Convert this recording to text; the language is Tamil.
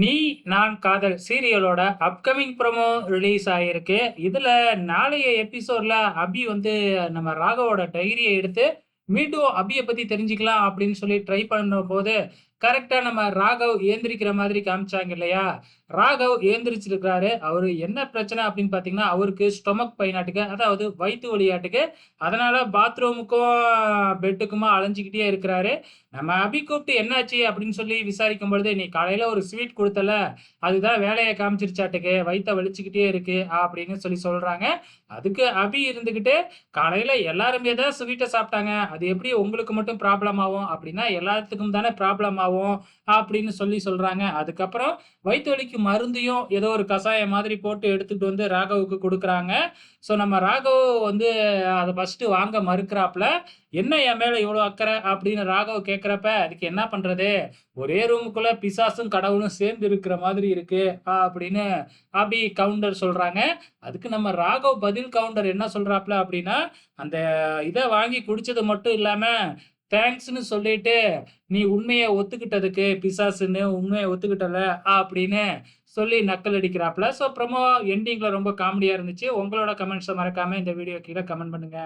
நீ நான் காதல் சீரியலோட அப்கமிங் ப்ரோமோ ரிலீஸ் ஆயிருக்கு. இதுல நாளைய எபிசோட்ல அபி வந்து நம்ம ராகவோட டைரியை எடுத்து, மீண்டும் அபிய பத்தி தெரிஞ்சுக்கலாம் அப்படின்னு சொல்லி ட்ரை பண்ணும்போது, கரெக்டாக நம்ம ராகவ் ஏந்திரிக்கிற மாதிரி காமிச்சாங்க இல்லையா? ராகவ் ஏந்திரிச்சிருக்கிறாரு அவரு என்ன பிரச்சனை அப்படின்னு பார்த்தீங்கன்னா, அவருக்கு ஸ்டொமக் பெயினாட்டுக்கு, அதாவது வயிற்று வழியாட்டுக்கு அதனால பாத்ரூமுக்கும், பெட்டுக்குமா அலைஞ்சுக்கிட்டே இருக்கிறாரு. நம்ம அபி கூப்பிட்டு என்னாச்சு அப்படின்னு சொல்லி விசாரிக்கும் பொழுது, "நீ காலையில ஒரு ஸ்வீட் கொடுத்தல அதுதான் வேலையை காமிச்சிருச்சாட்டுக்கு. வயிற்ற வலிச்சுக்கிட்டே இருக்கு" அப்படின்னு சொல்லி சொல்றாங்க. அதுக்கு அபி இருந்துகிட்டு, "காலையில எல்லாருமே தான் ஸ்வீட்டை சாப்பிட்டாங்க. அது எப்படி உங்களுக்கு மட்டும் ப்ராப்ளம் ஆகும் அப்படின்னா எல்லாத்துக்கும் தானே ப்ராப்ளம் ஆகும் ஆகும் அப்படின்னு சொல்லி சொல்றாங்க. அதுக்கப்புறம் வயிற்று வலிக்கு மருந்தையும் ஏதோ ஒரு கஷாயம் மாதிரி போட்டு எடுத்துட்டு வந்து ராகவுக்கு கொடுக்குறாங்க ஸோ நம்ம ராகவ் வந்து அதை ஃபஸ்ட்டு வாங்க மறுக்கிறாப்புல "என்ன என் மேலே இவ்வளோ அக்கறை?" அப்படின்னு ராகவ் கேட்குறப்ப "அதுக்கு என்ன பண்ணுறது ஒரே ரூமுக்குள்ளே பிசாசும், கடவுளும் சேர்ந்து இருக்கிற மாதிரி இருக்கு" அப்படின்னு அபி கவுண்டர் சொல்கிறாங்க அதுக்கு நம்ம ராகவ் பதில் கவுண்டர் என்ன சொல்கிறாப்புல அப்படின்னா, "அந்த இதை வாங்கி குடித்தது மட்டும் இல்லாமல் தேங்க்ஸ்னு சொல்லிட்டு, நீ உண்மையை ஒத்துக்கிட்டதுக்கு பிசாசுன்னு உண்மையை ஒத்துக்கிட்டல அப்படின்னு சொல்லி நக்கல் அடிக்கிறாப்ல. ஸோ ப்ரமோ எண்டிங்ல ரொம்ப காமெடியா இருந்துச்சு. உங்களோட கமெண்ட்ஸை மறக்காம இந்த வீடியோ கீழே கமெண்ட் பண்ணுங்க.